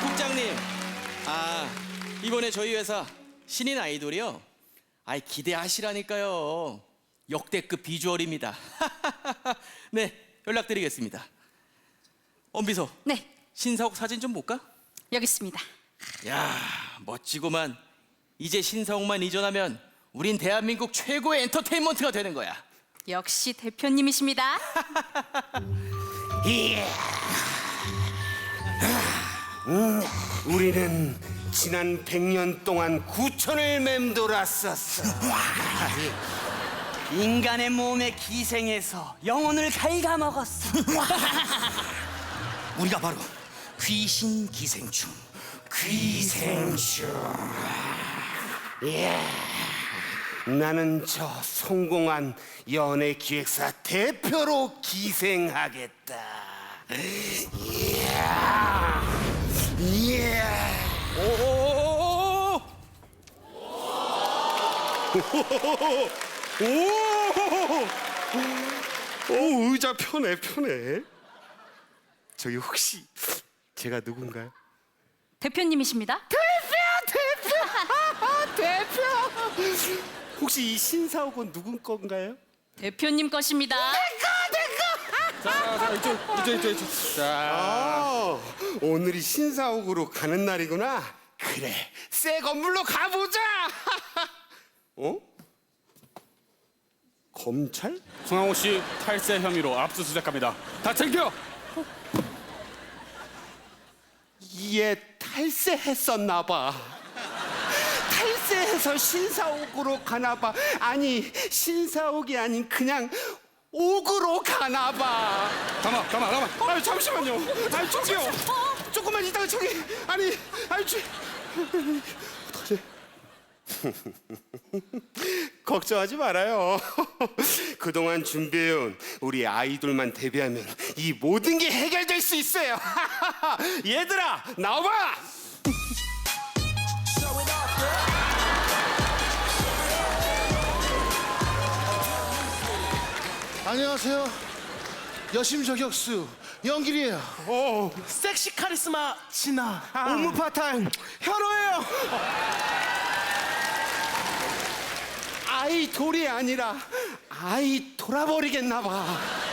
국장님. 아, 이번에 저희 회사 신인 아이돌이요. 아이, 기대하시라니까요. 역대급 비주얼입니다. 네, 연락드리겠습니다. 엄비서, 네, 신사옥 사진 좀 볼까? 여기 있습니다. 야, 멋지구만. 이제 신사옥만 이전하면 우린 대한민국 최고의 엔터테인먼트가 되는 거야. 역시 대표님이십니다. 우리는 지난 100년 동안 구천을 맴돌았었어. 인간의 몸에 기생해서 영혼을 갉아먹었어. 우리가 바로 귀신 기생충. 귀생충. 예. 나는 저 성공한 연예 기획사 대표로 기생하겠다. 이야. 이야. 오오오오오! 오, 오 의자 편해 편해. 저기 혹시 제가 누군가요? 대표님이십니다. 혹시 이 신사옥은 누군 건가요? 대표님 것입니다. 자, 자, 이쪽, 이쪽, 이쪽, 이쪽. 자, 아, 오늘이 신사옥으로 가는 날이구나. 그래, 새 건물로 가보자. 검찰? 송강호 씨 탈세 혐의로 압수수색합니다. 다 챙겨. 얘 탈세했었나 봐. 탈세해서 신사옥으로 가나 봐. 아니, 신사옥이 아닌 그냥 옥으로 가나 봐. 가만, 가만, 가만. 아유, 잠시만요. 아유, 저기요. 조금만 이따가 저기. 아니, 아유, 저... 어떡하지? 걱정하지 말아요. 그동안 준비해온 우리 아이돌만 데뷔하면 이 모든 게 해결될 수 있어요. 얘들아, 나와봐! 안녕하세요. 여심 저격수 영길이에요. 섹시 카리스마 진아 옥무 파탄 현호예요. 아이 돌이 아니라 아이 돌아버리겠나 봐.